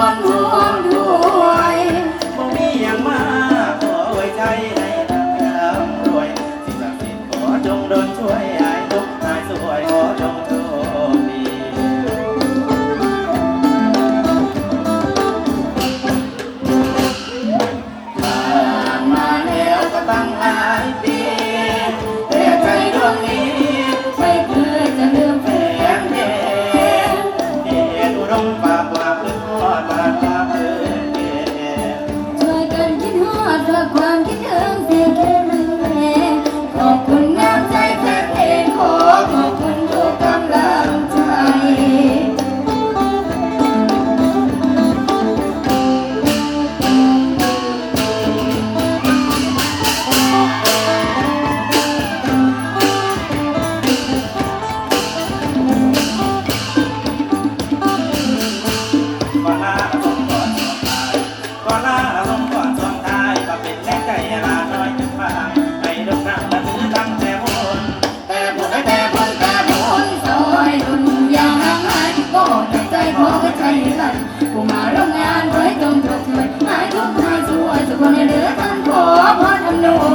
con hồ 함께 รือนโพพ่อจำนวน